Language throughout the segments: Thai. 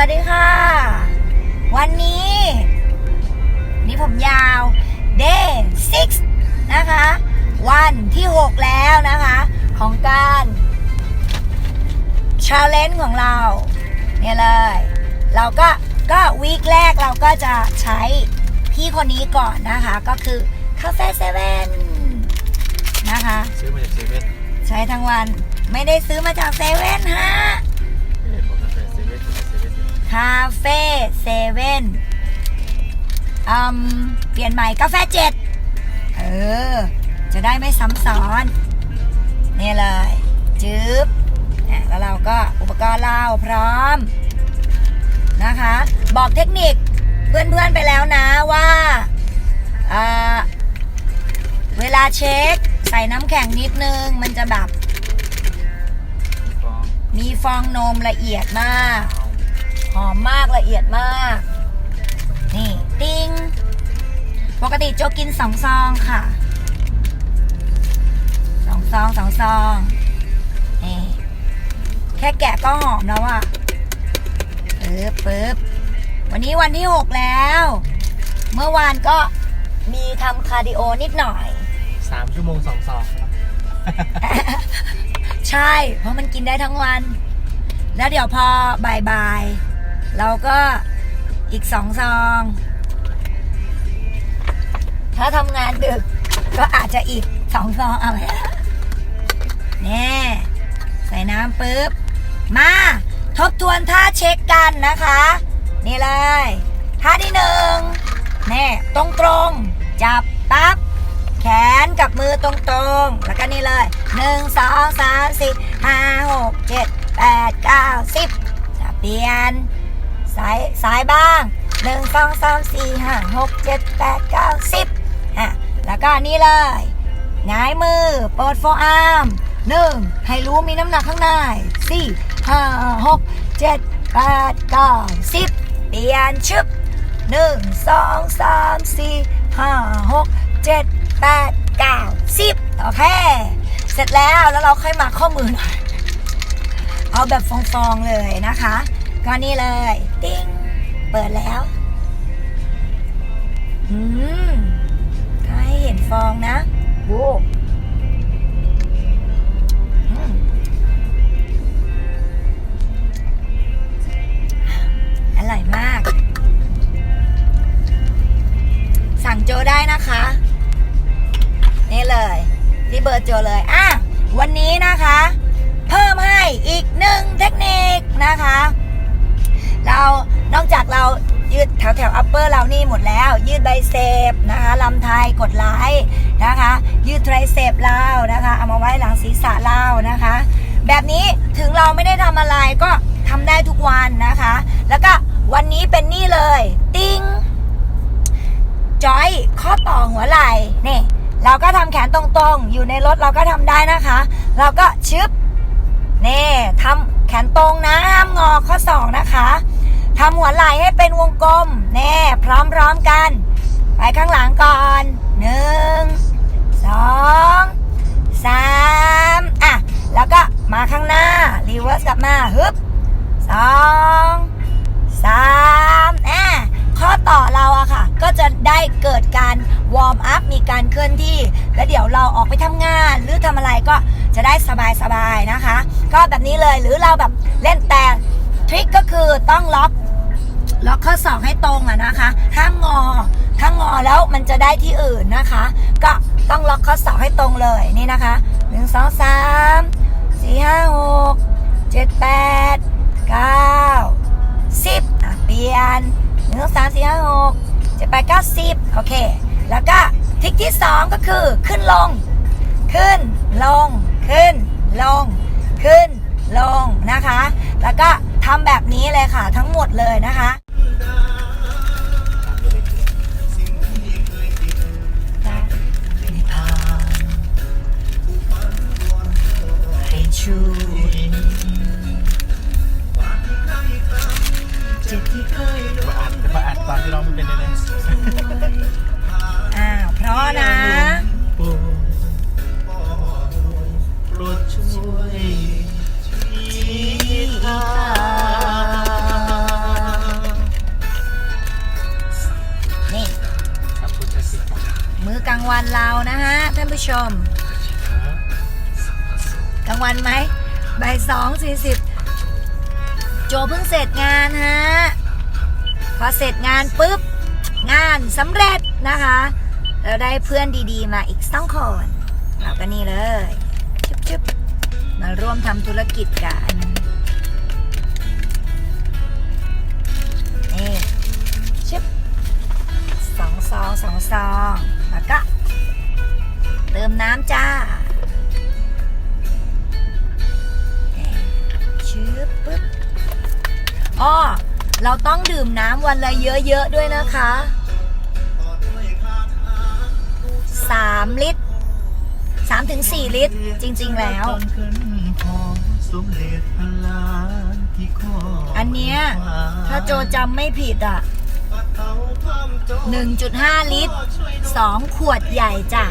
วัสดีค่ะ วันนี้ นี่ผมยาว day 6 นะคะ วันที่ 6 แล้วนะคะ ของการ challenge ของเรา เนี่ยเลย เราก็ก็วีคแรกเราก็จะใช้พี่คนนี้ก่อนนะคะ ก็คือคาเฟ่เซเว่นนะคะ ซื้อมาจากเซเว่นใช้ทั้งวันไม่ได้ซื้อมาจากเซเว่นฮะ คาเฟ่เซเว่นอืมเปลี่ยนใหม่กาแฟเจ็ดเออ จะได้ไม่ซ้ำซ้อนนี่เลยจึ๊บแล้วเราก็อุปกรณ์เราพร้อมนะคะ บอกเทคนิคเพื่อนๆไปแล้วนะว่าอ่าเวลาเช็ค ใส่น้ำแข็งนิดนึง มันจะแบบ มีฟองนมละเอียดมาก หอมมากละเอียดมาก นี่ติ้งปกติโจกินสองซองค่ะสองซองสองซองนี่แค่แกะก็หอมแล้วอะปึ๊บปึ๊บวันนี้วันที่หกแล้ว เมื่อวานก็มีทำคาร์ดิโอนิดหน่อยสามชั่วโมงสองซองครับใช่ เพราะมันกินได้ทั้งวัน แล้วเดี๋ยวพอบ่ายๆ เราก็อีกสองซอง ถ้าทำงานดึกก็อาจจะอีกสองซองเอาไว้แน่ใส่น้ำปุ๊บ มาทบทวนท่าเช็คกันนะคะ นี่เลย ท่าที่หนึ่งแน่ตรงตรงๆจับปั๊บแขนกับมือตรงๆแล้วก็นี่เลยหนึ่งสองสามสี่ห้าหกเจ็ดแปดเก้าสิบจะเปลี่ยน ซ้ายซ้ายบ้างหนึ่งสองสามสี่ห้าหกเจ็ดแปดเก้าสิบอะแล้วก็นี่เลยหงายมือเปิดโฟอาร์มหนึ่งให้รู้มีน้ำหนักข้างในสี่ห้าหกเจ็ดแปดเก้าสิบเปลี่ยนชึบหนึ่งสองสามสี่ห้าหกเจ็ดแปดเก้าสิบโอเค เสร็จแล้วแล้วเราค่อยมาข้อมือหน่อยเอาแบบฟองๆเลยนะคะ ก็นี่เลยติ้งเปิดแล้วอืมถ้าให้เห็นฟองนะโว้ แถวแถวอัปเปอร์เรานี่หมดแล้ว ยืดไบเซปนะคะลำไทยกดไลค์นะคะ ยืดไทรเซปเรานะคะ เอามาไว้หลังศีรษะเรานะคะ แบบนี้ถึงเราไม่ได้ทำอะไรก็ทำได้ทุกวันนะคะ แล้วก็วันนี้เป็นนี่เลย ติ้งจอยข้อต่อหัวไหล่นี่เราก็ทำแขนตรงๆ อยู่ในรถเราก็ทำได้นะคะ เราก็ชึบนี่ทำแขนตรงนะห้ามงอข้อศอกนะคะ ทำหัวไหล่ให้เป็นวงกลม แน่พร้อมๆกัน ไปข้างหลังก่อนหนึ่งสองสามอะ แล้วก็มาข้างหน้า รีเวิร์สกลับมาฮึบสองสามอะข้อต่อเราอะค่ะ ก็จะได้เกิดการวอร์มอัพ มีการเคลื่อนที่ แล้วเดี๋ยวเราออกไปทำงาน หรือทำอะไรก็จะได้สบายๆนะคะ ก็แบบนี้เลยหรือเราแบบเล่นแต่ทริคก็คือต้องล็อก ล็อกข้อศอกให้ตรงอะนะคะห้ามงอถ้างอแล้วมันจะได้ที่อื่นนะคะ ก็ต้องล็อกข้อศอกให้ตรงเลยนี่นะคะหนึ่งสองสามสี่ห้าหกเจ็ดแปดเก้าสิบเปลี่ยนหนึ่งสองสามสี่ห้าหกเจ็ดแปดเก้าสิบโอเค แล้วก็ทริคที่สองก็คือขึ้นลง ขึ้นลง ขึ้นลง ขึ้นลงนะคะ แล้วก็ทำแบบนี้เลยค่ะทั้งหมดเลยนะคะ ช่วยรู้มาอัดมาอัดตอนที่เราอมัเป็นยังไงอ้าวเพราะนะนี่มือกลางวันเรานะฮะท่านผู้ชม กลางวันไหมบ่ายสองสี่สิบโจเพิ่งเสร็จงานฮะ พอเสร็จงานปุ๊บ งานสำเร็จนะคะ เราได้เพื่อนดีๆ มาอีกสองคน เราก็นี่เลยชึบชบมาร่วมทำธุรกิจกันนี่ชึบสองซองสองซองแล้วก็เติมน้ำจ้า เราต้องดื่มน้ำวันละเยอะ ๆ ด้วยนะคะ 3 ลิตร3ถึง4ลิตร จริง ๆ แล้ว อันเนี้ยถ้าโจจำไม่ผิดอะ 1.5 ลิตร 2 ขวดใหญ่จ้ะ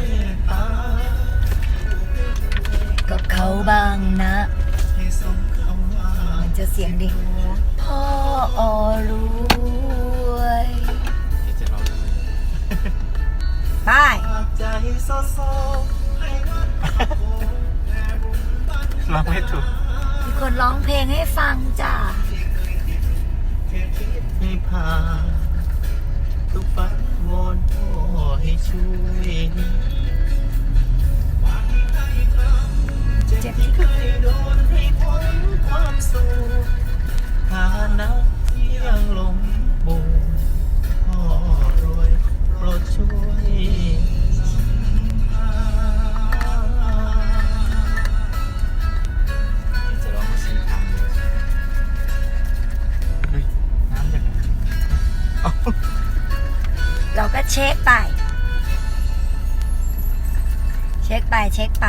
ก็เขาบ้างนะ มันจะเสียงดิพ่อ ไม่ถูก มีคนร้องเพลงให้ฟังจ้ะให้พาทุกฝันวอนพ่อให้ช่วย เราก็เช็คไป เช็คไปเช็คไป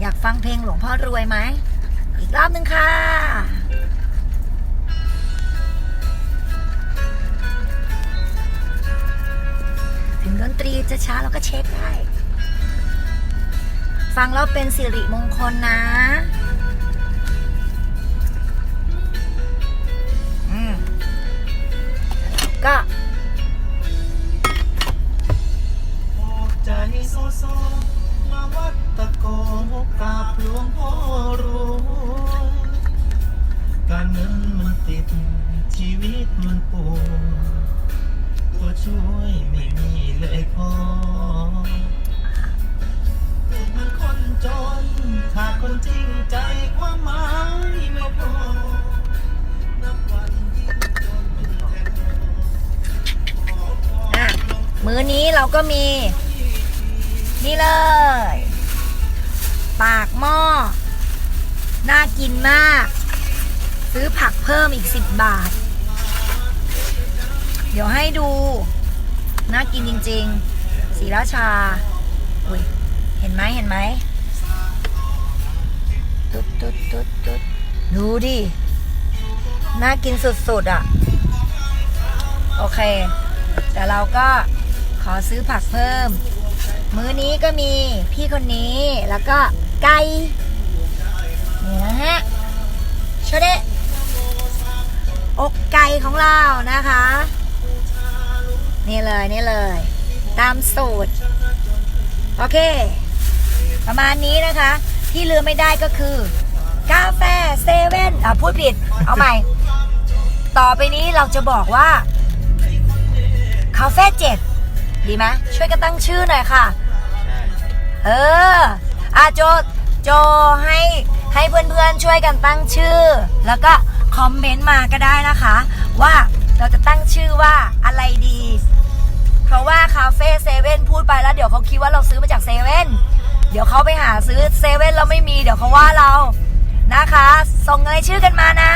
อยากฟังเพลงหลวงพ่อรวยไหม อีกรอบหนึ่งค่ะถึงดนตรีจะช้าเราก็เช็คได้ ฟังแล้วเป็นสิริมงคลนะอืมก็ ด ชีวิตมันปวดตัวช่วยไม่มีเลยพอเกิดมันคนจนขาดคนจริงใจความหมายไม่พอนับวันยิ่งจนเป็นแทนอะมื้อนี้เราก็มี นี่เลย ปากหม้อ น่ากินมาก ซื้อผักเพิ่มอีก 10 บาท เดี๋ยวให้ดู น่ากินจริงๆ สีราชา อุ้ย เห็นไหมเห็นไหมตุ๊ดตุ๊ดตุ๊ดตุ๊ดดูดิ น่ากินสุดๆอะ โอเค แต่เราก็ขอซื้อผักเพิ่ม มื้อนี้ก็มีพี่คนนี้แล้วก็ไก่เนี่นะฮะชดเด อกไก่ของเรานะคะ นี่เลยนี่เลย ตามสูตร โอเค ประมาณนี้นะคะ ที่ลืมไม่ได้ก็คือ กาแฟเซเว่นอะพูดผิด เอาใหม่ ต่อไปนี้เราจะบอกว่าคาเฟ่เจ็ดดีไหมช่วยกันตั้งชื่อหน่อยค่ะ เอออะโจโจให้ให้เพื่อนๆช่วยกันตั้งชื่อ แล้วก็ คอมเมนต์มาก็ได้นะคะ ว่าเราจะตั้งชื่อว่าอะไรดี เพราะว่าคาเฟ่เซเว่นพูดไปแล้วเดี๋ยวเขาคิดว่าเราซื้อมาจากเซเว่นเดี๋ยวเขาไปหาซื้อเซเว่นเราไม่มี เดี๋ยวเขาว่าเรานะคะ ส่งรายชื่อกันมานะ